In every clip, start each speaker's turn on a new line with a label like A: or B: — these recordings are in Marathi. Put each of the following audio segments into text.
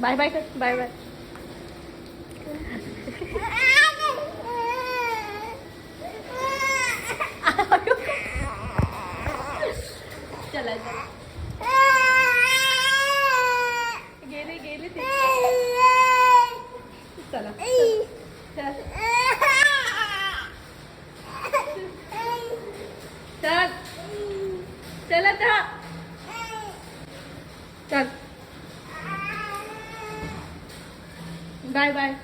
A: बाय बाय कर बाय बाय. चला गेले गेले ते. चला. चल चल. चला. Bye bye.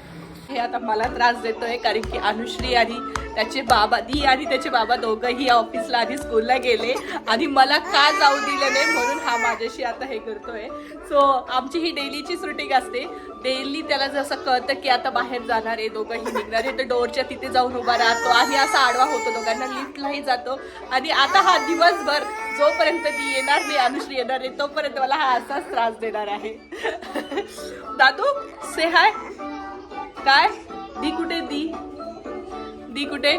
A: हे आता मला त्रास देतोय कारण की अनुश्री आणि त्याचे बाबा दी आणि त्याचे बाबा दोघंही ऑफिसला आधी स्कूलला गेले आणि मला का जाऊ दिलं नाही म्हणून हा माझ्याशी आता हे करतोय. सो आमची ही डेलीचीच रुटीन असते. डेली त्याला जसं कळतं की आता बाहेर जाणार आहे दोघंही निघणार आहे तर डोरच्या तिथे जाऊन उभा राहतो. आणि असा आडवा होतो दोघांना लिफ्टलाही जातो. आणि आता हा दिवसभर जोपर्यंत ती येणार नाही अनुश्री येणार नाही तोपर्यंत मला हा असाच त्रास देणार आहे. दादू से हाय काय? दी कुठे दी? दी कुठे?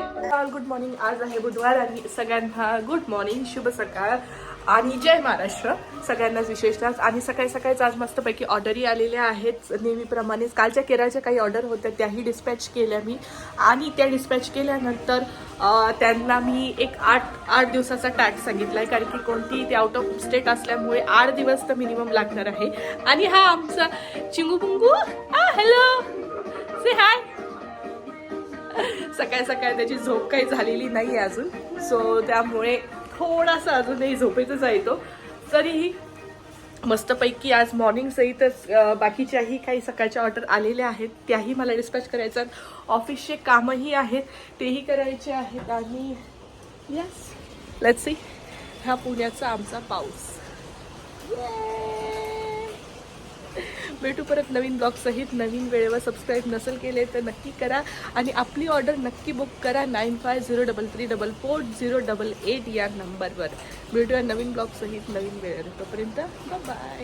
A: गुड मॉर्निंग आज आहे बुधवार आणि सगळ्यांना गुड मॉर्निंग शुभ सकाळ आणि जय महाराष्ट्र. सगळ्यांनाच विशेषतः आणि सकाळी सकाळीच आज मस्तपैकी ऑर्डरही आलेल्या आहेत. नेहमीप्रमाणेच कालच्या केरळच्या काही ऑर्डर होत्या त्याही डिस्पॅच केल्या मी. आणि त्या डिस्पॅच केल्यानंतर त्यांना मी एक आठ आठ दिवसाचा टॅक्स सांगितला आहे कारण की कोणती ते आउट ऑफ स्टेट असल्यामुळे आठ दिवस तर मिनिमम लागणार आहे. आणि हा आमचा चिंगू पुंगू हॅलो से हाय. सकाळ सकाळ त्याची झोप काही झालेली नाही आहे अजून. सो त्यामुळे थोडासा अजूनही झोपेतच आहे तो. तरीही मस्तपैकी आज मॉर्निंग सहितच बाकीच्याही काही सकाळच्या ऑर्डर आलेल्या आहेत. त्याही मला डिस्पॅच करायचं ऑफिसचे कामही आहेत. तेही करायचे आहेत आणि यस लेट्स सी हा पुण्याचा आमचा पाऊस. भेटू परत नवीन ब्लॉग सहित नवीन वेळेवर सबस्क्राईब नसेल केले तर नक्की करा. आणि आपली ऑर्डर नक्की बुक करा nine five zero double three double four zero double eight या नंबरवर भेटूया नवीन ब्लॉग सहित नवीन वेळेवर. तोपर्यंत बाय